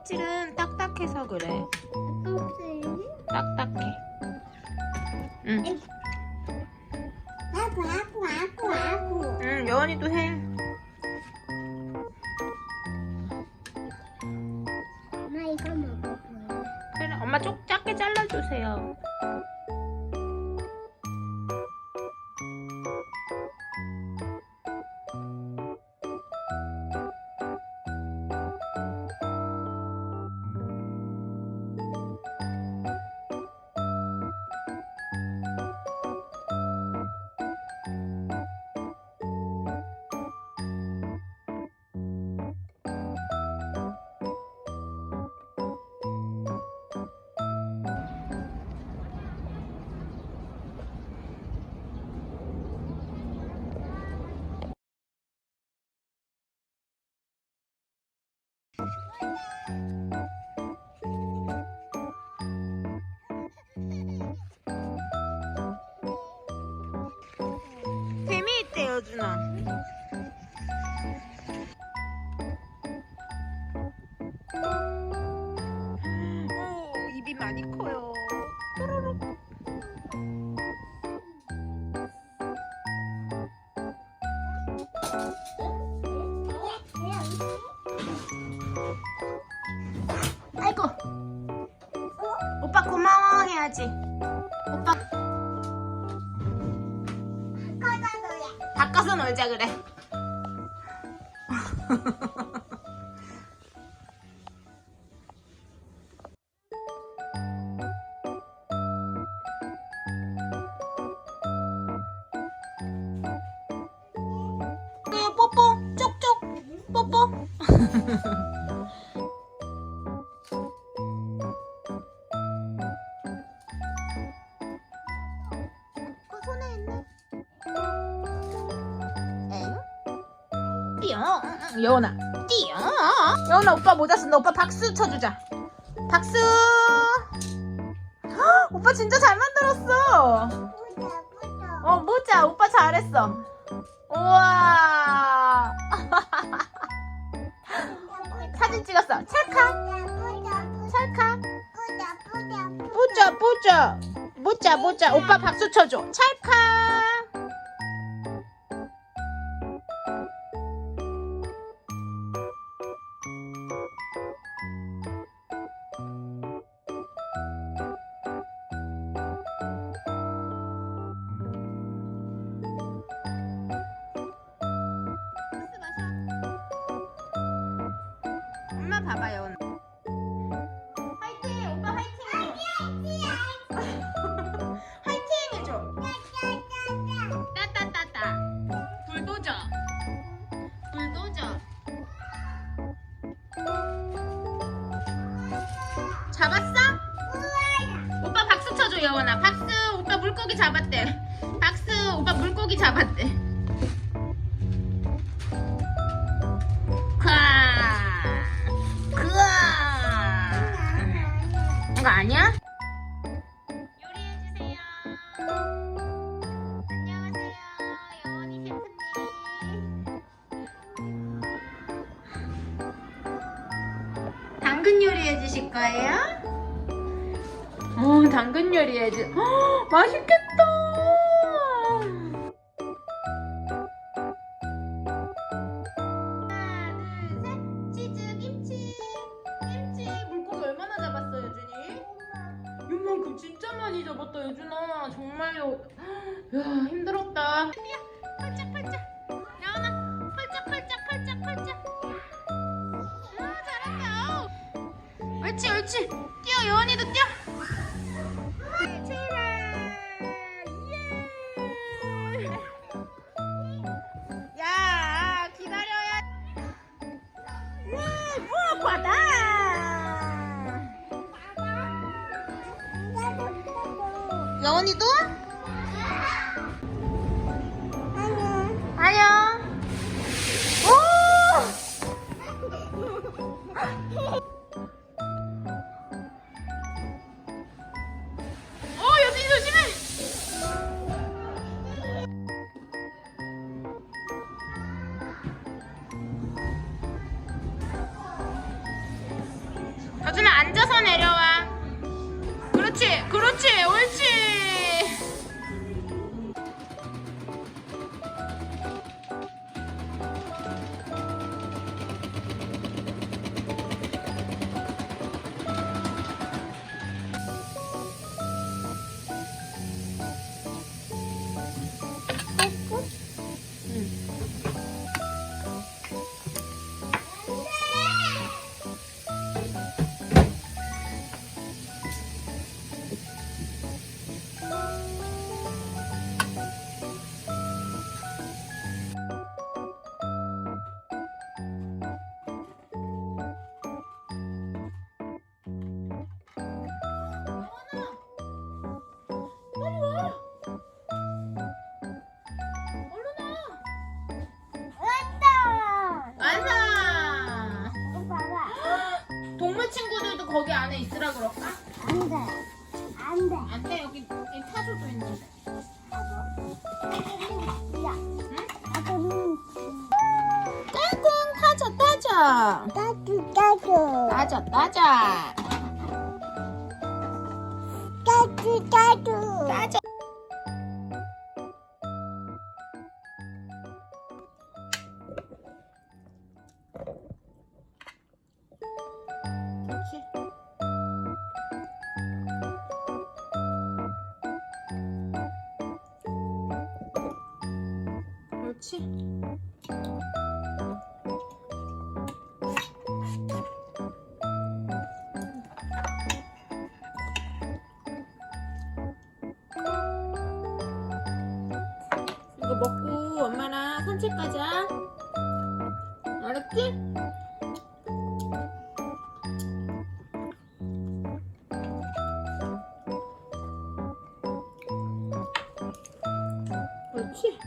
껍질은 딱딱해서 그래. 껍질이? 딱딱해. 응. 아구 아구 아구 아구. 응, 여원이도 해. 엄마 이거 먹어볼래? 그래, 엄마 쪽 작게 잘라주세요. 여준아. 오, 입이 많이 커요. 바꿔서 놀자 여원아. 띠용 여원아 오빠 모자 쓴다. 오빠 박수 쳐주자. 박수. 헉, 오빠 진짜 잘 만들었어. 어 모자. 오빠 잘했어. 우와. 사진 찍었어. 찰칵. 찰칵. 모자 모자. 모자 모자. 오빠 박수 쳐줘. 찰칵 봐봐요. 화이팅 오빠 화이팅. 화이팅 해줘. 따따따따. 불도저 불도저 잡았어? 오빠 박수 쳐줘 여원아. 박수 오빠 물고기 잡았대. 박수 오빠 물고기 잡았대 당근 요리해 주실 거예요? 어, 당근 요리해 주. 어, 맛있겠다. 옳지. 뛰어, 여원이도 뛰어. 따뜻 따뜻 따져, 따져. 따뜻 따뜻. 따져. 그렇지. 먹고 엄마랑 산책 가자. 알았지? 그렇지?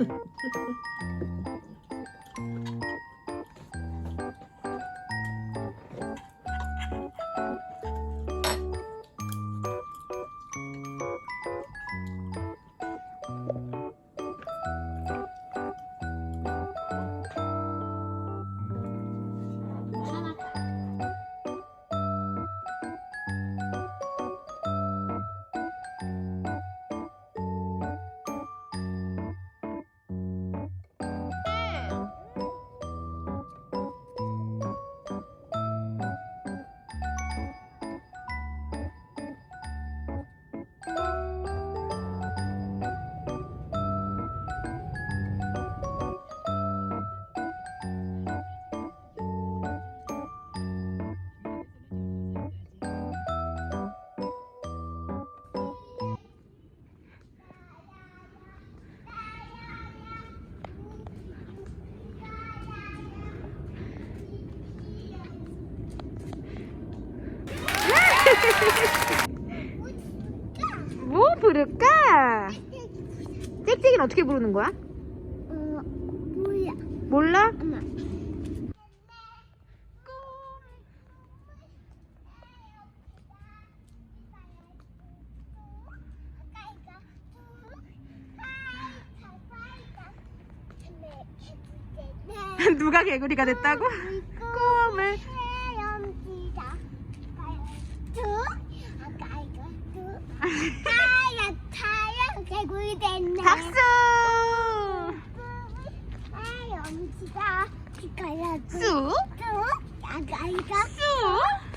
는 어떻게 부르는 거야? 어, 뭐야? 몰라? 엄마. 누가 개구리가 됐다고? 꿈을 헤엄치다. 두, 아까 이거 두. 타야 타야 개구리 됐네. 박수! 기가야 두. 쑥! 두, 아까 이거 쑥!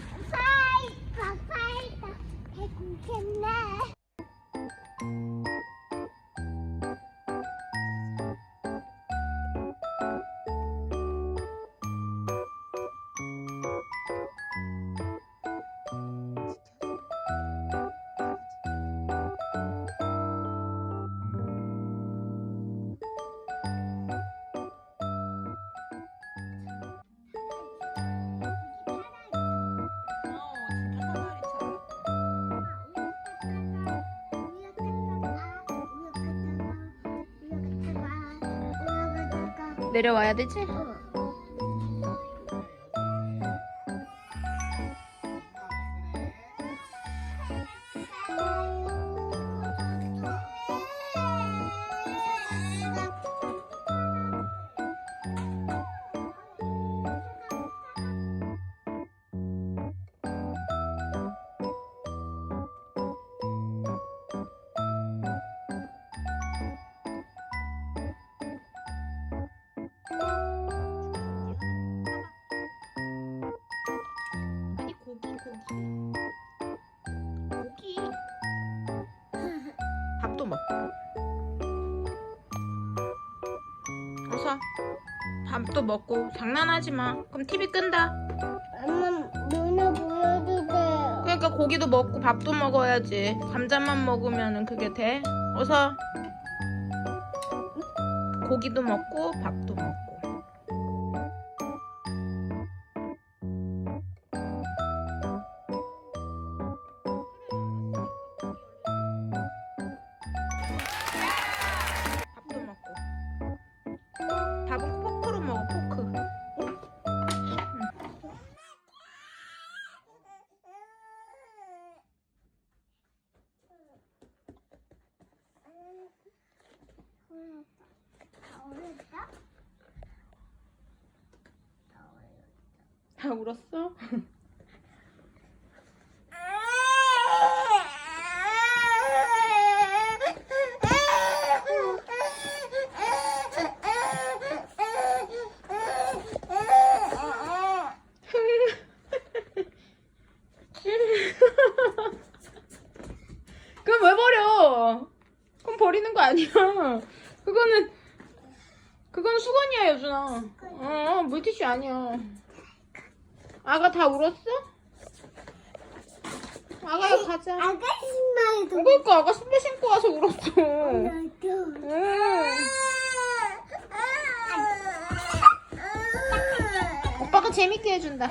내려와야 되지? 아니 고기 고기 고기 밥도 먹고. 어서 밥도 먹고. 장난하지 마. 그럼 TV 끈다. 엄마 누나 보여주세요. 그러니까 고기도 먹고 밥도 먹어야지. 감자만 먹으면 그게 돼. 어서. 고기도 먹고 밥도 다 울었어? 그럼 왜 버려? 그럼 버리는 거 아니야. 그거는 그건 수건이야 여준아. 어 물티슈 아니야. 아가 다 울었어? 아가야 가자. 아가씨 말도 그러니까 아가 신발 신고 와서 울었어. 응. 오빠가 재밌게 해준다.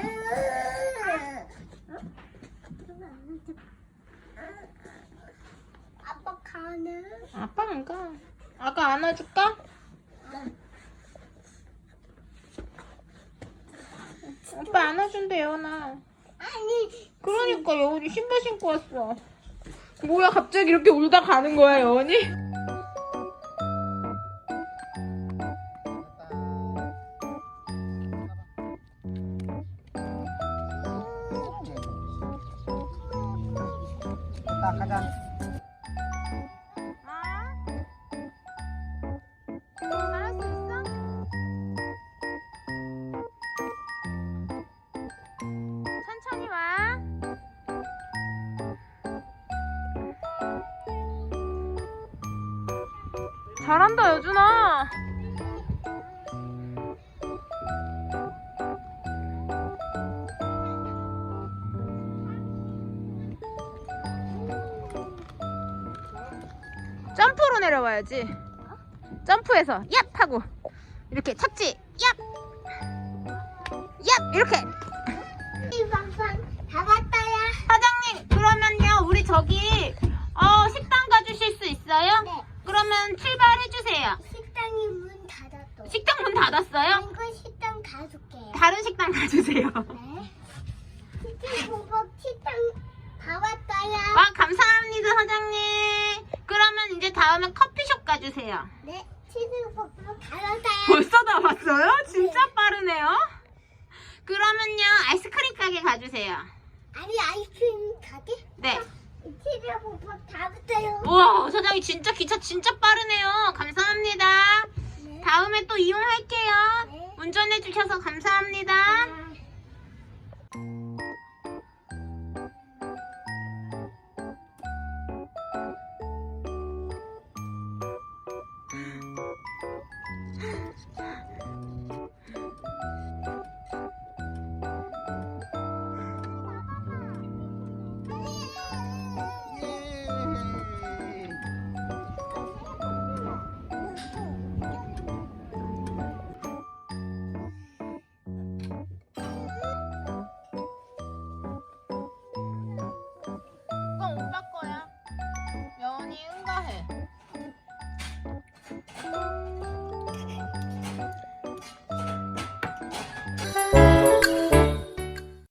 아빠 가는. 아빠 안 가. 아가 안아줄까? 오빠 안아준대 여원아. 아니 그러니까 여원이 신발 신고 왔어. 뭐야 갑자기 이렇게 울다 가는 거야 여원이? 잘한다 여준아. 점프로 내려와야지. 점프해서 얍 하고 이렇게 착지 얍. 얍 이렇게. 다 왔다야. 사장님 그러면요 우리 저기 어 식당 가주실 수 있어요? 네. 그러면 출발 해 주세요. 식당이 문 닫았어. 식당 문 닫았어요? 이거 식당 가줄게요. 다른 식당 가주세요. 네. 치킨 식당 다 왔다야. 와 감사합니다 사장님. 그러면 이제 다음에 커피숍 가주세요. 네. 치킨 보복 다 왔다야. 벌써 다 왔어요? 진짜 빠르네요. 그러면요 아이스크림 가게 가주세요. 아니? 네. 다. 우와 사장님 진짜 기차 진짜 빠르네요. 감사합니다. 네. 다음에 또 이용할게요. 네. 운전해 주셔서 감사합니다. 아.